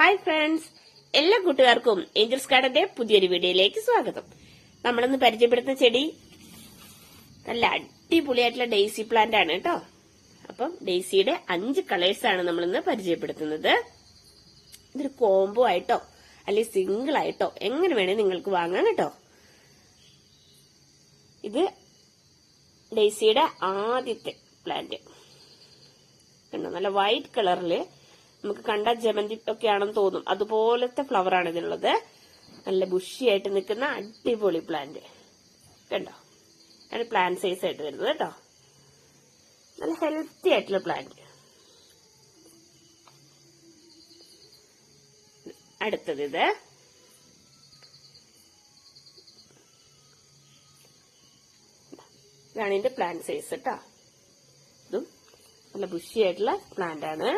Hi friends. എല്ലാ കൂട്ടുകാർക്കും Angeles ഗാർഡന്റെ പുതിയൊരു വീഡിയോയിലേക്ക് സ്വാഗതം. നമ്മളിന്ന് പരിചയപ്പെടുത്തുന്ന ചെടി നല്ല അടിപൊളിയായിട്ടുള്ള ഡെയ്സി പ്ലാന്റ് ആണ് കേട്ടോ. അപ്പം ഡെയ്സിയുടെ അഞ്ച് കളേഴ്സ് ആണ് നമ്മളിന്ന് പരിചയപ്പെടുത്തുന്നത്. ഇതൊരു കോംബോ ആയിട്ടോ അല്ലെങ്കിൽ സിംഗിൾ ആയിട്ടോ എങ്ങനെ വേണേ നിങ്ങൾക്ക് വാങ്ങാം കേട്ടോ. ഇത് ഡെയ്സിയുടെ ആദ്യത്തെ പ്ലാന്റ് കണ്ടോ? നല്ല വൈറ്റ് കളറിൽ നമുക്ക് കണ്ട ജമന്തി ഒക്കെ ആണെന്ന് തോന്നും. അതുപോലത്തെ ഫ്ലവർ ആണ് ഇതിനുള്ളത്. നല്ല ബുഷിയായിട്ട് നിൽക്കുന്ന അടിപൊളി പ്ലാന്റ് കണ്ടോ? ആണ് പ്ലാന്റ് സൈസ് ആയിട്ട് വരുന്നത് കേട്ടോ. നല്ല ഹെൽത്തി ആയിട്ടുള്ള പ്ലാന്റ് അടുത്തത് ഇത്. ഇതാണ് ഇതിന്റെ പ്ലാന്റ് സൈസ് കേട്ടോ. ഇതും നല്ല ബുഷിയായിട്ടുള്ള പ്ലാന്റ് ആണ്.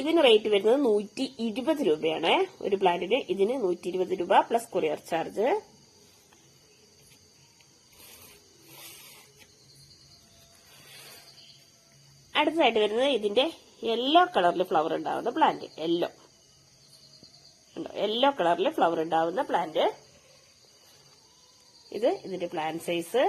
ഇതിന് റേറ്റ് വരുന്നത് നൂറ്റി ഇരുപത് രൂപയാണ്. ഒരു പ്ലാന്റിന് ഇതിന് നൂറ്റി ഇരുപത് രൂപ പ്ലസ് കൊറിയർ ചാർജ് അടുത്തതായിട്ട് വരുന്നത് ഇതിന്റെ യെല്ലോ കളറിൽ ഫ്ലവർ ഉണ്ടാവുന്ന പ്ലാന്റ് യെല്ലോ യെല്ലോ കളറിൽ ഫ്ലവർ ഉണ്ടാവുന്ന പ്ലാന്റ് ഇത് ഇതിന്റെ പ്ലാന്റ് സൈസ്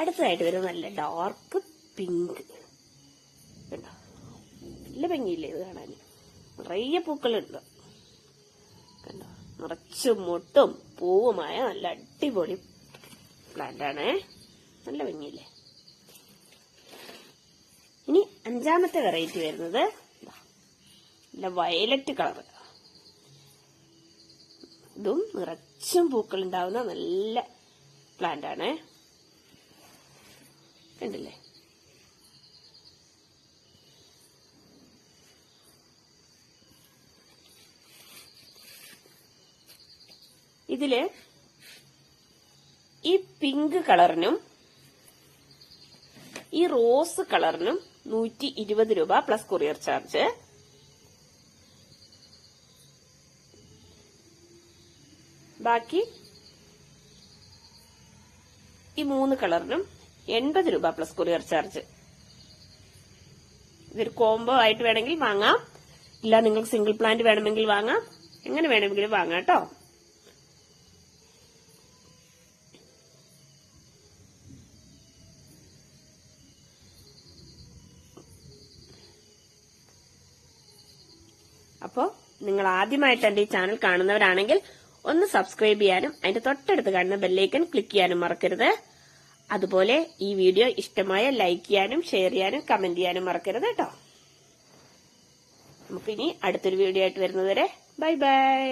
അടുത്തതായിട്ട് വരും നല്ല ഡാർക്ക് പിങ്ക് കണ്ടോ? നല്ല ഭംഗിയില്ലേ ഇത് കാണാൻ? നിറയെ പൂക്കളുണ്ട്. കണ്ടോ? നിറച്ച് മുട്ടും പൂവുമായ നല്ല അടിപൊളി പ്ലാന്റ് ആണ്. നല്ല ഭംഗിയില്ലേ? ഇനി അഞ്ചാമത്തെ വെറൈറ്റി വരുന്നത് നല്ല വയലറ്റ് കളർ ഇതും നിറച്ചും പൂക്കളുണ്ടാവുന്ന നല്ല പ്ലാന്റ് ആണ്. കണ്ടില്ലേ ഇതിൽ ഈ പിങ്ക് കളറിനും ഈ റോസ് കളറിനും നൂറ്റി ഇരുപത് രൂപ പ്ലസ് കൊറിയർ ചാർജ്. ബാക്കി ഈ മൂന്ന് കളറിനും എൺപത് രൂപ പ്ലസ് കൊറിയർ ചാർജ് ഇതൊരു കോംബോ ആയിട്ട് വേണമെങ്കിൽ വാങ്ങാം. ഇല്ല നിങ്ങൾക്ക് സിംഗിൾ പ്ലാന്റ് വേണമെങ്കിൽ വാങ്ങാം. എങ്ങനെ വേണമെങ്കിലും വാങ്ങാം കേട്ടോ അപ്പോ നിങ്ങൾ ആദ്യമായിട്ട് എന്റെ ഈ ചാനൽ കാണുന്നവരാണെങ്കിൽ ഒന്ന് സബ്സ്ക്രൈബ് ചെയ്യാനും അതിന്റെ തൊട്ടടുത്ത് കാണുന്ന ബെല്ലൈക്കൺ ക്ലിക്ക് ചെയ്യാനും മറക്കരുത്. അതുപോലെ ഈ വീഡിയോ ഇഷ്ടമായ ലൈക്ക് ചെയ്യാനും ഷെയർ ചെയ്യാനും കമന്റ് ചെയ്യാനും മറക്കരുത് കേട്ടോ. നമുക്കിനി അടുത്തൊരു വീഡിയോ ആയിട്ട് വരുന്നതുവരെ ബൈ ബൈ